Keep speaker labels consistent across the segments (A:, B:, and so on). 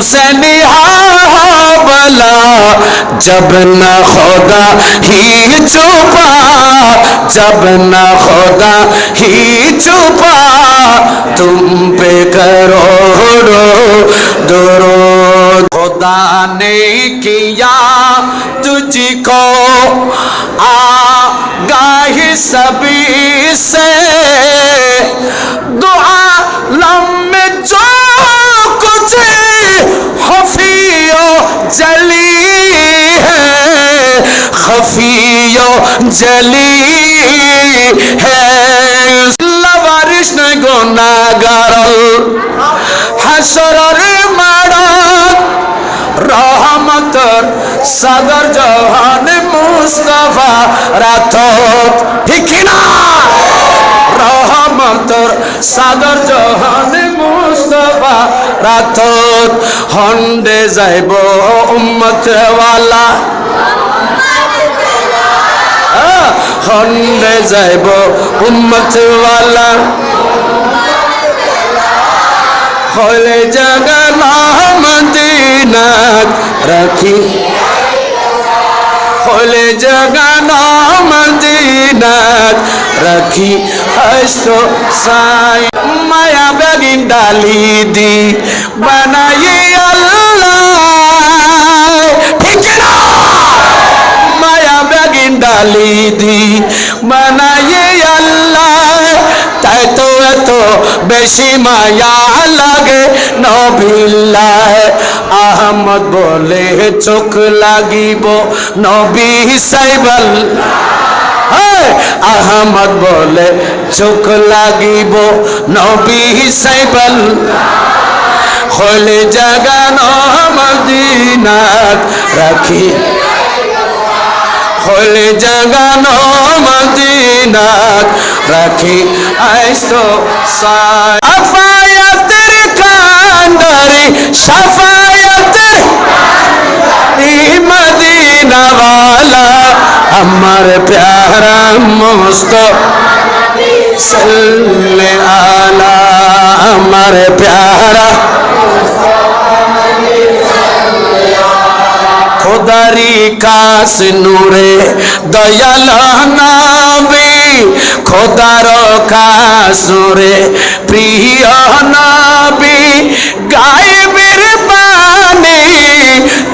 A: तुमसे निहावला जब न खुदा ही छुपा जब न खुदा ही छुपा तुम पे करोड़ो दरो खुदा ने किया तुझको। आगाही सभी से। दुआ জলি হ্যাঁ গোনাগার হাসরের মারক রহমতর সাদর জহান মুস্তফা রাথত ঠিক না? রহমতর সাদর জহান মুস্তফা রাথত হন্ডে যাইব উম্মতওয়ালা। হন্ডে যাইব উম্মত ওয়ালা হলে জগন মদিনাত রাখি। হলে জগন মদিনাত রাখি। হস্ত সাই, মায়া বেগিন ডালি দি, বানাই আল্লাহ। ঠিক না মায়া বেগিন ডালি দি বানাই আল্লাহ, তাই তো এত বেশি মায়া লাগে নবিল্লাহ। আহমদ বলে চোখ লাগিব নবী সাইবাল আহমদ বলে চোখ লাগিব নবী সাইবাল হলে জাগানো মদিনাত রাখি হলে জাগানো মদিনাত রাখি আইসো সাফায়াতের কান্ডারি সাফায়াতের মদিনা वाला আমার প্যারা মস্ত। সাল্লে আলা আমার প্যারা খোদারি কাশ নূরে, দয়াল নবী, খোদার কাশ নূরে। প্রিয় নবী গায়েবের বাণী,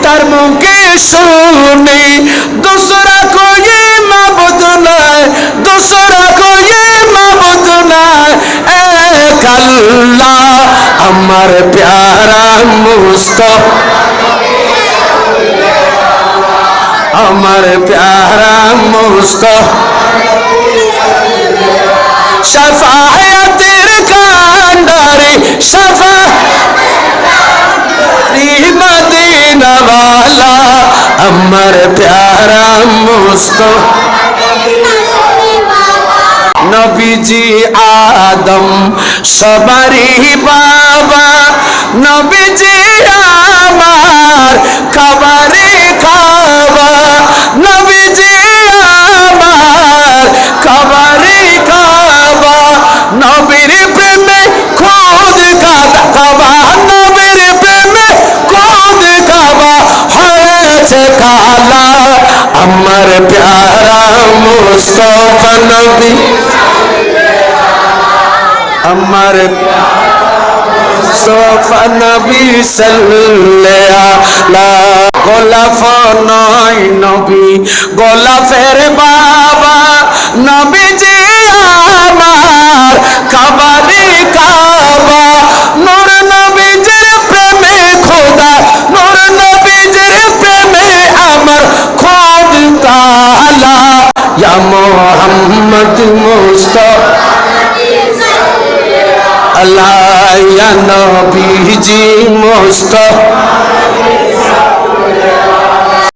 A: তার মুখে শুনি, দোসরা কোয়ে মাবুদ নয়, দোসরা কোয়ে মাবুদ নয়। এক আল্লাহ, আমার প্যারা মুস্তফা আমার প্যারা মুস্ক। শফায়াতের কান্ডারে শফা মদিনা वाला আমার প্যারা মুস্ক। নবীজি আদম সবারই বাবা। নবীজি আমার খাবারে আমার প্যারা মুস্তফা নবী আমার মুস্তফা নবী সাল্লাল্লাহু গোলাপ নয় নবী গোলাপের বাবা নবীজি আল্লাহ নবীজি মুস্তাফা